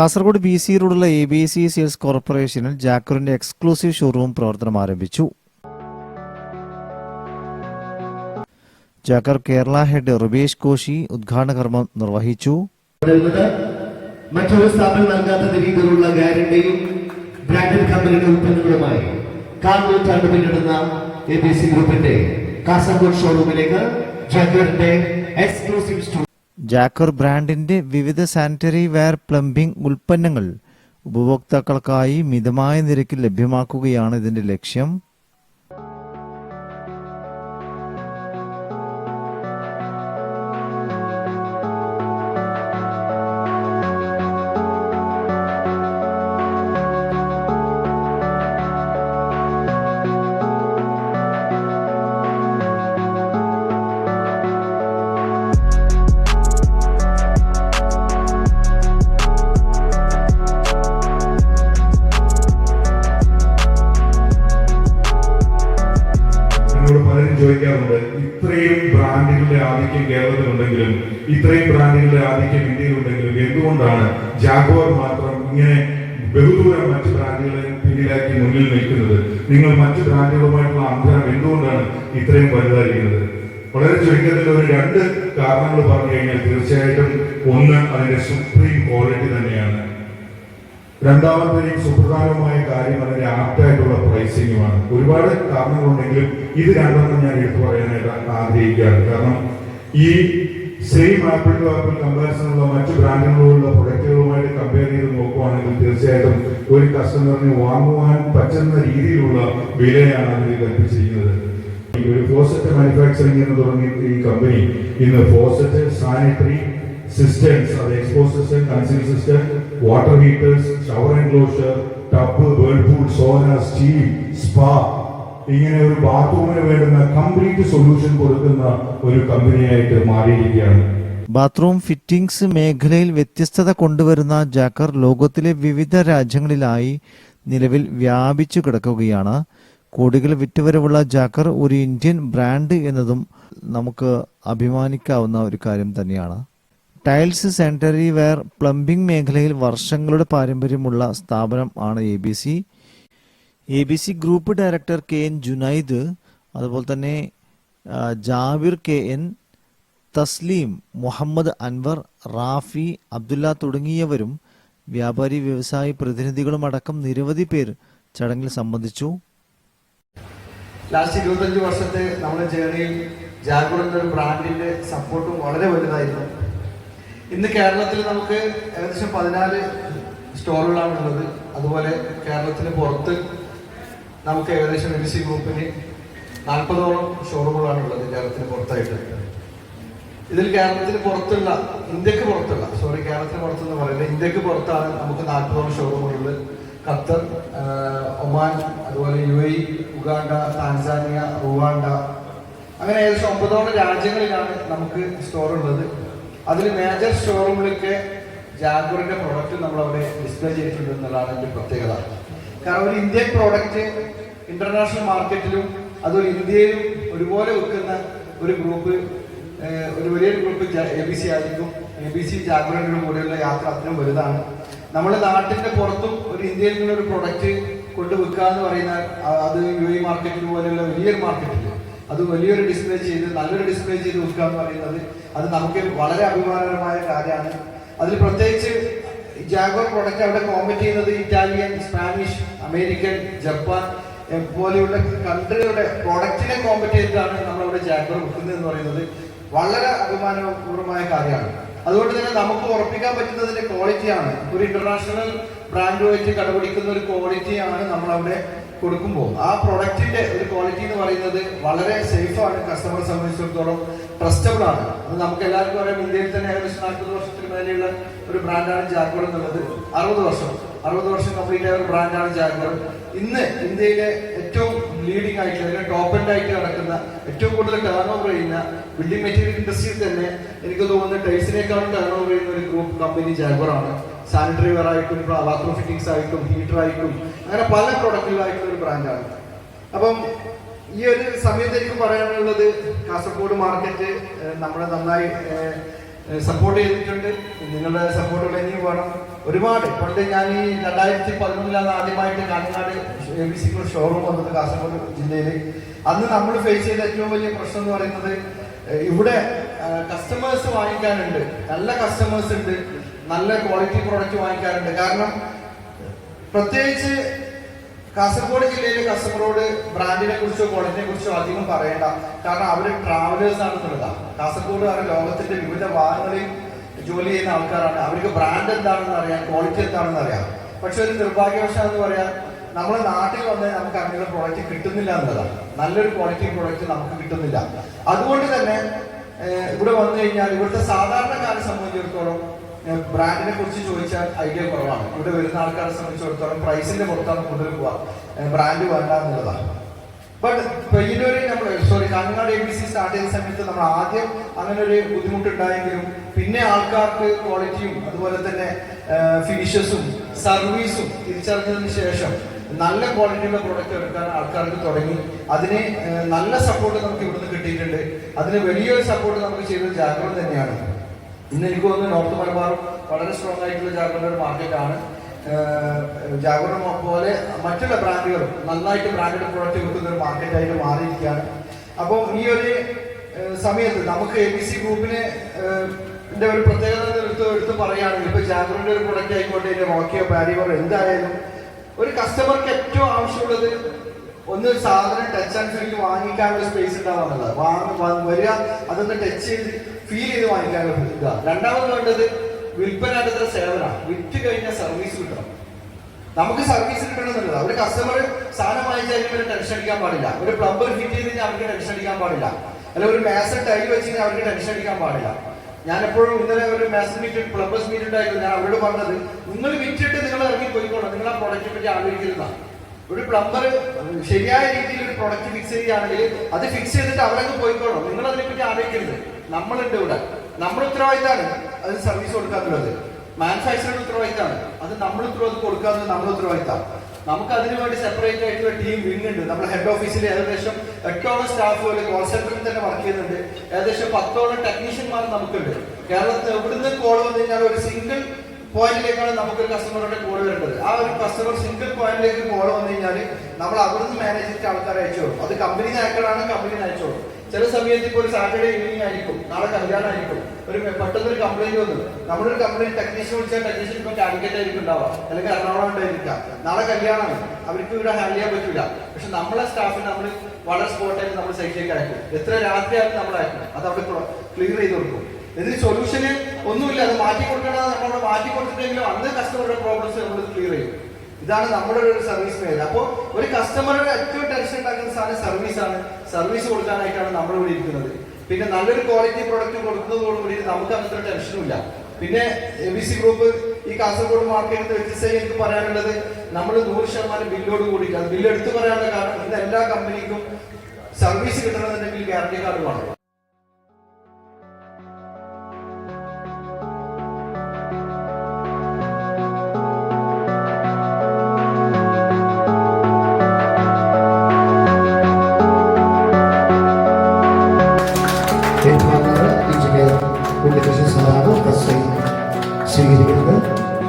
Kasaragod B C റോഡുള്ള A B C sales കോർപ്പറേഷനിൽ ജാക്കറിന്റെ എക്സ്ക്ലൂസീവ് ഷോറൂം പ്രവർത്തനം ആരംഭിച്ചു. ജാക്കർ കേരള ഹെഡ് റുബേഷ് കോശി ഉദ്ഘാടന കർമ്മം നിർവഹിച്ചു. മറ്റൊരു സ്ഥാപനം നൽകാത്ത രീതിയിലുള്ള ഗ്യാരണ്ടിയും ബ്രാൻഡഡ് കമ്പനിയുടെ ഉൽപ്പന്നങ്ങളുമായി കാൽ നൂറ്റാണ്ട് പിന്നിടുന്ന ഗ്രൂപ്പിന്റെ കാസർഗോഡ് ഷോറൂമിലേക്ക് ജാഗറിന്റെ എക്സ്ക്ലൂസീവ് സ്റ്റോർ ജാക്കർ ബ്രാൻഡിന്റെ വിവിധ സാനിറ്ററി വെയർ പ്ലംബിംഗ് ഉൽപ്പന്നങ്ങൾ ഉപഭോക്താക്കൾക്കായി മിതമായ നിരക്കിൽ ലഭ്യമാക്കുകയാണ് ഇതിന്റെ ലക്ഷ്യം. ചോദിക്കാറുണ്ട് ഇത്രയും ബ്രാൻഡുകളുടെ ആധിക്യം കേരളത്തിലുണ്ടെങ്കിലും ഇത്രയും ബ്രാൻഡുകളുടെ ആധിക്യം ഇന്ത്യയിലുണ്ടെങ്കിലും എന്തുകൊണ്ടാണ് ജാഗോർ മാത്രം ഇങ്ങനെ ബഹുദൂരം മറ്റ് ബ്രാൻഡുകളെ പിന്നിലാക്കി മുന്നിൽ നിൽക്കുന്നത്? നിങ്ങൾ മറ്റ് ബ്രാൻഡുകളുമായിട്ടുള്ള അന്തരം എന്തുകൊണ്ടാണ് ഇത്രയും വലുതായിരിക്കുന്നത്? വളരെ ചുരുക്കത്തിൽ ഒരു രണ്ട് കാരണങ്ങൾ പറഞ്ഞു കഴിഞ്ഞാൽ തീർച്ചയായിട്ടും ഒന്ന് അതിന്റെ സുപ്രീം ക്വാളിറ്റി തന്നെയാണ്. രണ്ടാമത്തെ സുപ്രധാനമായ കാര്യം അതിന്റെ ആപ്റ്റായിട്ടുള്ള പ്രൈസിംഗുമാണ് ഒരുപാട് കാരണങ്ങളുണ്ടെങ്കിലും ഇത് രണ്ടെണ്ണം ഞാൻ എടുത്തു പറയാനായിട്ട് ആഗ്രഹിക്കുകയാണ്. കാരണം ഈ സെയിം ആപ്പിൾ ടു ആപ്പിൾ കമ്പാരിസണുള്ള മറ്റു ബ്രാൻഡുകളുള്ള പ്രൊഡക്റ്റുകളുമായിട്ട് കമ്പയർ ചെയ്ത് നോക്കുവാണെങ്കിൽ തീർച്ചയായിട്ടും ഒരു കസ്റ്റമറിന് വാങ്ങുവാൻ പറ്റുന്ന രീതിയിലുള്ള വിലയാണ് അവർ കൽപ്പിച്ചിരിക്കുന്നത്. ഒരു ഫോസറ്റ് മാനുഫാക്ചറിംഗ് എന്ന് തുടങ്ങിയ ഈ കമ്പനി ഇന്ന് ഫോസറ്റ് സാനിറ്ററി സിസ്റ്റംസ് അത് expo system conceal system water heaters shower enclosure tub whirlpool sauna steam spa ഇങ്ങനെ ഒരു ബാത്റൂമിന് വേണ്ടുന്ന കംപ്ലീറ്റ് സൊല്യൂഷൻ കൊടുക്കുന്ന ഒരു കമ്പനിയായിട്ട് മാറിയിരിക്കുകയാണ്. ബാത്റൂം ഫിറ്റിംഗ്സ് മേഖലയിൽ വ്യത്യസ്തത കൊണ്ടുവരുന്ന ജാക്കർ ലോകത്തിലെ വിവിധ രാജ്യങ്ങളിലായി നിലവിൽ വ്യാപിച്ചു കിടക്കുകയാണ്. കോടികൾ വിറ്റുവരവുള്ള ജാക്കർ ഒരു ഇന്ത്യൻ ബ്രാൻഡ് എന്നതും നമുക്ക് അഭിമാനിക്കാവുന്ന ഒരു കാര്യം തന്നെയാണ്. ടൈൽസ് സാനിറ്ററി വെയർ പ്ലംബിംഗ് മേഖലയിൽ വർഷങ്ങളുടെ പാരമ്പര്യമുള്ള സ്ഥാപനം ആണ് A B C A B C group director K N Junaid അതുപോലെ തന്നെ Jabir K N Thasleem Muhammad Anwar Rafi Abdullah തുടങ്ങിയവരും വ്യാപാരി വ്യവസായി പ്രതിനിധികളും അടക്കം നിരവധി പേർ ചടങ്ങിൽ സംബന്ധിച്ചു. ലാസ്റ്റ് ഇരുപത്തഞ്ച് വർഷത്തെ നമ്മുടെ ജേണിയിൽ ജാഗുർ എന്നൊരു ബ്രാൻഡിന്റെ സപ്പോർട്ടും വളരെ വലുതായിരുന്നു. ഇന്ന് കേരളത്തിൽ നമുക്ക് ഏകദേശം പതിനാല് സ്റ്റോറുകളാണ് ഉള്ളത് അതുപോലെ കേരളത്തിന് പുറത്ത് നമുക്ക് ഏകദേശം എം സി ഗ്രൂപ്പിന് നാൽപ്പതോളം ഷോറൂമുകളാണ് ഉള്ളത് കേരളത്തിന് പുറത്തായിട്ട്. ഇതിൽ കേരളത്തിന് പുറത്തുള്ള ഇന്ത്യയ്ക്ക് പുറത്തുള്ള സോറി കേരളത്തിന് പുറത്തെന്ന് പറയുന്നത് ഇന്ത്യയ്ക്ക് പുറത്താണ് നമുക്ക് നാൽപ്പതോളം ഷോറൂമുകളുള്ളത്. ഖത്തർ ഒമാൻ അതുപോലെ U A Uganda Tanzania Rwanda. അങ്ങനെ ഏകദേശം ഒമ്പതോളം രാജ്യങ്ങളിലാണ് നമുക്ക് സ്റ്റോർ ഉള്ളത്. അതിൽ മേജർ ഷോറൂമിലൊക്കെ ജാഗ്വറിന്റെ പ്രൊഡക്റ്റ് നമ്മൾ അവിടെ ഡിസ്പ്ലേ ചെയ്തിട്ടുണ്ട് എന്നുള്ളതാണ് എന്റെ പ്രത്യേകത. കാരണം ഒരു ഇന്ത്യൻ പ്രോഡക്റ്റ് ഇന്റർനാഷണൽ മാർക്കറ്റിലും അതൊരു ഇന്ത്യയിലും ഒരുപോലെ വിൽക്കുന്ന ഒരു ഗ്രൂപ്പ് ഒരു വലിയൊരു ഗ്രൂപ്പ് എ ബി സി ആയിരിക്കും. എ ബി സി ജാഗ്രതയുടെ കൂടെയുള്ള യാത്ര അത്രയും വലുതാണ്. നമ്മുടെ നാട്ടിന്റെ പുറത്തും ഒരു ഇന്ത്യയിൽ നിന്നൊരു പ്രൊഡക്റ്റ് കൊണ്ട് വിൽക്കുക എന്ന് പറയുന്നത് അത് യു എ മാർക്കറ്റിന് പോലെയുള്ള വലിയൊരു മാർക്കറ്റിൽ അത് വലിയൊരു ഡിസ്പ്ലേ ചെയ്ത് നല്ലൊരു ഡിസ്പ്ലേ ചെയ്ത് വിൽക്കുക എന്ന് പറയുന്നത് അത് നമുക്ക് വളരെ അഭിമാനകരമായ കാര്യമാണ്. അതിൽ പ്രത്യേകിച്ച് ജാഗോർ പ്രൊഡക്റ്റ് അവിടെ കോമ്പറ്റ് ചെയ്യുന്നത് ഇറ്റാലിയൻ സ്പാനിഷ് അമേരിക്കൻ ജപ്പാൻ പോലെയുള്ള കൺട്രികളുടെ പ്രൊഡക്റ്റിനെ കോമ്പറ്റ് ചെയ്തിട്ടാണ് നമ്മളവിടെ ജാഗോർ വിൽക്കുന്നത് എന്ന് പറയുന്നത്. വളരെ അഭിമാനപൂർവമായ കാര്യമാണ്. അതുകൊണ്ട് തന്നെ നമുക്ക് ഉറപ്പിക്കാൻ പറ്റുന്നതിന്റെ ക്വാളിറ്റിയാണ് ഒരു ഇന്റർനാഷണൽ ബ്രാൻഡുമായിട്ട് കടപിടിക്കുന്ന ഒരു ക്വാളിറ്റിയാണ് നമ്മളവിടെ കൊടുക്കുമ്പോൾ ആ പ്രൊഡക്റ്റിന്റെ ഒരു ക്വാളിറ്റി എന്ന് പറയുന്നത് വളരെ സേഫ് ആണ് കസ്റ്റമറെ സംബന്ധിച്ചിടത്തോളം ട്രസ്റ്റബിൾ ആണ്. അത് നമുക്ക് എല്ലാവർക്കും അറിയാം ഇന്ത്യയിൽ തന്നെ ഏകദേശം നാൽപ്പത് വർഷത്തിന് മേലെയുള്ള ഒരു ബ്രാൻഡാണ് ജാഗ്വർ എന്നുള്ളത്. അറുപത് വർഷം അറുപത് വർഷം കംപ്ലീറ്റ് ആയ ഒരു ബ്രാൻഡാണ് ജാഗ്വർ. ഇന്ന് ഇന്ത്യയിലെ ഏറ്റവും ലീഡിംഗ് ആയിട്ട് അല്ലെങ്കിൽ ടോപ്പ് എൻഡ് ആയിട്ട് നടക്കുന്ന ഏറ്റവും കൂടുതൽ ടേൺ ഓവർ ചെയ്യുന്ന ബിൽഡിംഗ് മെറ്റീരിയൽ ഇൻഡസ്ട്രിയിൽ തന്നെ എനിക്ക് തോന്നുന്നത് ടൈൽസിനേക്കാളും ടേൺ ഓവർ ചെയ്യുന്ന ഒരു ഗ്രൂപ്പ് കമ്പനി ജാഗറാണ് സാനിറ്ററി വെയർ ആയിട്ടും ബാത്റൂം ഫിറ്റിംഗ്സ് ആയിട്ടും ഹീറ്റർ ആയിട്ടും അങ്ങനെ പല പ്രൊഡക്റ്റുകളായിട്ടുള്ള ഒരു ബ്രാൻഡാണ് അപ്പം ഈ ഒരു സമയത്ത് എനിക്ക് പറയാനുള്ളത് കാസർഗോഡ് മാർക്കറ്റ് നമ്മളെ നന്നായി സപ്പോർട്ട് ചെയ്തിട്ടുണ്ട്. നിങ്ങളുടെ സപ്പോർട്ടുകൾ ഇനിയും വേണം. ഒരുപാട് പണ്ട് ഞാൻ ഈ രണ്ടായിരത്തി പതിനൊന്നിലാണ് ആദ്യമായിട്ട് കാഞ്ഞങ്ങാട് എ ബി സിക്കുള്ള ഷോറൂം വന്നത് കാസർഗോഡ് ജില്ലയിൽ അന്ന് നമ്മൾ ഫേസ് ചെയ്ത ഏറ്റവും വലിയ പ്രശ്നം എന്ന് പറയുന്നത് ഇവിടെ കസ്റ്റമേഴ്സ് വാങ്ങിക്കാനുണ്ട്. നല്ല കസ്റ്റമേഴ്സ് ഉണ്ട്. നല്ല ക്വാളിറ്റി പ്രോഡക്റ്റ് വാങ്ങിക്കാറുണ്ട് കാരണം പ്രത്യേകിച്ച് കാസർഗോഡ് ജില്ലയിലെ കസ്റ്റമറോട് ബ്രാൻഡിനെ കുറിച്ചോ ക്വാളിറ്റിനെ കുറിച്ചോ അധികം പറയേണ്ട. കാരണം അവർ ട്രാവലേഴ്സ് ആണെന്നുള്ളതാണ് കാസർഗോഡ് ആണ് ലോകത്തിന്റെ വിവിധ ഭാഗങ്ങളിൽ ജോലി ചെയ്യുന്ന ആൾക്കാരാണ്. അവർക്ക് ബ്രാൻഡ് എന്താണെന്ന് അറിയാം ക്വാളിറ്റി എന്താണെന്ന് അറിയാം. പക്ഷെ ഒരു നിർഭാഗ്യവശാൽ എന്ന് പറയാൻ നമ്മളെ നാട്ടിൽ വന്ന് നമുക്ക് അങ്ങനെയുള്ള പ്രോഡക്റ്റ് കിട്ടുന്നില്ല എന്നുള്ളതാണ്. നല്ലൊരു ക്വാളിറ്റി പ്രോഡക്റ്റ് നമുക്ക് കിട്ടുന്നില്ല. അതുകൊണ്ട് തന്നെ ഇവിടെ വന്നു കഴിഞ്ഞാൽ ഇവിടുത്തെ സാധാരണക്കാരെ സംബന്ധിച്ചിടത്തോളം ബ്രാൻഡിനെ കുറിച്ച് ചോദിച്ചാൽ ഐഡിയ കുറവാണ്. ഇവിടെ വരുന്ന ആൾക്കാരെ സംബന്ധിച്ചിടത്തോളം പ്രൈസിന്റെ പുറത്താണ് കൂടുതൽ പോവുക ബ്രാൻഡ് വേണ്ട എന്നുള്ളതാണ്. ബട്ട് പെയ്യന്നൂരിൽ നമ്മൾ sorry Kanhangad A B C start ചെയ്ത സമയത്ത് നമ്മൾ ആദ്യം അങ്ങനെ ഒരു ബുദ്ധിമുട്ടുണ്ടായെങ്കിലും പിന്നെ ആൾക്കാർക്ക് ക്വാളിറ്റിയും അതുപോലെ തന്നെ ഫിനിഷസും സർവീസും തിരിച്ചറിഞ്ഞതിന് ശേഷം നല്ല ക്വാളിറ്റിയുള്ള പ്രോഡക്റ്റ് എടുക്കാൻ ആൾക്കാർക്ക് തുടങ്ങി. അതിന് നല്ല സപ്പോർട്ട് നമുക്ക് ഇവിടുന്ന് കിട്ടിയിട്ടുണ്ട്. അതിന് വലിയൊരു സപ്പോർട്ട് നമുക്ക് ചെയ്തത് ജാഗ്രത തന്നെയാണ്. ഇന്ന് എനിക്ക് തോന്നുന്നു നോർത്ത് മലബാർ വളരെ സ്ട്രോങ് ആയിട്ടുള്ള ജാഗ്രതയുടെ മാർക്കറ്റാണ് ജാഗ്രത പോലെ മറ്റുള്ള ബ്രാൻഡുകളും നന്നായിട്ട് ബ്രാൻഡഡ് പ്രോഡക്റ്റ് വിൽക്കുന്ന ഒരു മാർക്കറ്റായിട്ട് മാറിയിരിക്കുകയാണ്. അപ്പോൾ ഈ ഒരു സമയത്ത് നമുക്ക് എ ബി സി ഗ്രൂപ്പിന് ഒരു പ്രത്യേകത എടുത്ത് എടുത്ത് പറയുകയാണെങ്കിൽ ഇപ്പോൾ ജാഗ്രതയുടെ ഒരു പ്രൊഡക്റ്റ് ആയിക്കോട്ടെ എന്റെ റോക്കിയോ പാരിയോ എന്തായാലും ഒരു കസ്റ്റമർക്ക് ഏറ്റവും ആവശ്യമുള്ളത് ഒന്ന് സാധനം ടച്ച് ആൻഡ് ഫീൽ വാങ്ങിക്കാനുള്ള സ്പേസ് ഉണ്ടാവാന്നുള്ളത് വാങ്ങി വരിക അതൊന്ന് ടച്ച് ചെയ്ത് ഫീൽ ചെയ്ത് വാങ്ങിക്കാനുള്ള ഇതാ. രണ്ടാമത് വേണ്ടത് വിൽപ്പന അടുത്ത സേവനമാണ് വിറ്റ് കഴിഞ്ഞാൽ സർവീസ് കിട്ടണം. നമുക്ക് സർവീസ് കിട്ടണമെന്നുള്ളത് ഒരു കസ്റ്റമർ സാധനം വാങ്ങിച്ചാൽ ടെൻഷൻ അടിക്കാൻ പാടില്ല. ഒരു പ്ലംബർ ഫിറ്റ് ചെയ്ത് കഴിഞ്ഞാൽ അവർക്ക് ടെൻഷൻ അടിക്കാൻ പാടില്ല. അല്ലെങ്കിൽ ഒരു മാസൺ ടൈൽ വെച്ച് കഴിഞ്ഞാൽ അവർക്ക് ടെൻഷൻ അടിക്കാൻ പാടില്ല. ഞാൻ എപ്പോഴും ഇന്നലെ ഒരു മാസ് മീറ്റ് പ്ലംബേഴ്സ് മീറ്റ് ഉണ്ടായിരുന്നു. ഞാൻ അവരോട് പറഞ്ഞത് നിങ്ങൾ വിറ്റിട്ട് നിങ്ങൾ ഇറങ്ങി പോയിക്കോളാം. നിങ്ങൾ ആ പ്രോഡക്റ്റിനെ പറ്റി ആലോചിക്കുന്നതാണ് ഒരു പ്ലംബർ ശരിയായ രീതിയിൽ ഒരു പ്രൊഡക്റ്റ് ഫിക്സ് ചെയ്യുകയാണെങ്കിൽ അത് ഫിക്സ് ചെയ്തിട്ട് അവരങ്ങ് പോയിക്കോളാം. നിങ്ങൾ അതിനെ അതിനെപ്പറ്റി ആലോചിക്കരുത്. നമ്മളുണ്ട് ഇവിടെ. നമ്മൾ ഉത്തരവാദിത്തമാണ് അത് സർവീസ് കൊടുക്കാറുള്ളത് മാനുഫാക്ചറിന്റെ ഉത്തരവാദിത്തമാണ് അത് നമ്മൾ ഉത്തരവാദിത്തം കൊടുക്കാന്ന് നമ്മൾ ഉത്തരവാദിത്തമാണ് നമുക്ക് അതിനു വേണ്ടി സെപ്പറേറ്റ് ആയിട്ടുള്ള ടീം വിങ് ഉണ്ട്. നമ്മുടെ ഹെഡ് ഓഫീസിൽ ഏകദേശം എട്ടോളം സ്റ്റാഫുകൾ കോൾ സെന്ററിൽ തന്നെ വർക്ക് ചെയ്യുന്നുണ്ട്. ഏകദേശം പത്തോളം ടെക്നീഷ്യന്മാർ നമുക്കുണ്ട്. കേരളത്തിൽ എവിടുന്ന് കോൾ വന്നു കഴിഞ്ഞാൽ ഒരു സിംഗിൾ പോയിന്റിലേക്കാണ് നമുക്കൊരു കസ്റ്റമറുടെ കോൾ വരേണ്ടത് ആ ഒരു കസ്റ്റമർ സിംഗിൾ പോയിന്റിലേക്ക് കോൾ വന്നു കഴിഞ്ഞാൽ നമ്മൾ അവിടുന്ന് മാനേജ് ചെയ്തിട്ട് ആൾക്കാരെ അയച്ചോളും അത് കമ്പനി അയക്കലാണ് കമ്പനി അയച്ചോളും ചില സമയത്ത് ഇപ്പോൾ ഒരു സാറ്റർഡേ ഈവനിങ് ആയിരിക്കും നാളെ കല്യാണം ആയിരിക്കും. ഒരു പെട്ടെന്ന് ഒരു കംപ്ലൈന്റ് വന്നു. നമ്മളൊരു കംപ്ലൈന്റ് ടെക്നീഷ്യൻ വിളിച്ചാൽ ടെക്നീഷ്യൻ ഇപ്പൊ കാലിക്കറ്റ് ആയിരിക്കും ഉണ്ടാവുക. അല്ലെങ്കിൽ എറണാകുളം ഉണ്ടായിരിക്കാം. നാളെ കല്യാണമാണ് അവർക്ക് ഇവിടെ ഹാൻഡിൽ ചെയ്യാൻ പറ്റില്ല പക്ഷെ നമ്മളെ സ്റ്റാഫിന് നമ്മൾ വളരെ സ്പോട്ടായിട്ട് നമ്മൾ സൈറ്റിലേക്ക് അയക്കും. എത്ര രാത്രിയായാലും നമ്മൾ അയക്കും. അത് അവിടെ ക്ലിയർ ചെയ്ത് കൊടുക്കും. ഇതിന് സൊല്യൂഷന് ഒന്നുമില്ല. അത് മാറ്റി കൊടുക്കേണ്ടത് നമ്മൾ മാറ്റി കൊടുത്തിട്ടെങ്കിലും അന്ന് കസ്റ്റമറുടെ പ്രോബ്ലംസ് നമ്മൾ ക്ലിയർ ചെയ്യും. ഇതാണ് നമ്മുടെ ഒരു സർവീസ് മേഖല. അപ്പോൾ ഒരു കസ്റ്റമറുടെ ഏറ്റവും ടെൻഷൻ ഉണ്ടാക്കുന്ന സാധനം സർവീസ് ആണ്. സർവീസ് കൊടുക്കാനായിട്ടാണ് നമ്മൾ ഇവിടെ ഇരിക്കുന്നത്. പിന്നെ നല്ലൊരു ക്വാളിറ്റി പ്രൊഡക്റ്റ് കൊടുക്കുന്നതോടുകൂടി നമുക്ക് അങ്ങനത്തെ ടെൻഷനും ഇല്ല. പിന്നെ എ ബി സി ഗ്രൂപ്പ് ഈ കാസർഗോഡ് മാർക്കറ്റിൽ വ്യത്യസ്തമായി എനിക്ക് പറയാനുള്ളത് നമ്മൾ നൂറ് ശതമാനം ബില്ലോട് കൂടിയിട്ട് അത് ബില്ല് എടുത്തു പറയാനുള്ള കാരണം ഇന്ന് എല്ലാ കമ്പനിക്കും സർവീസ് കിട്ടണമെന്നുണ്ടെങ്കിൽ ഗ്യാരണ്ടി കാർഡ് വേണം. Okay.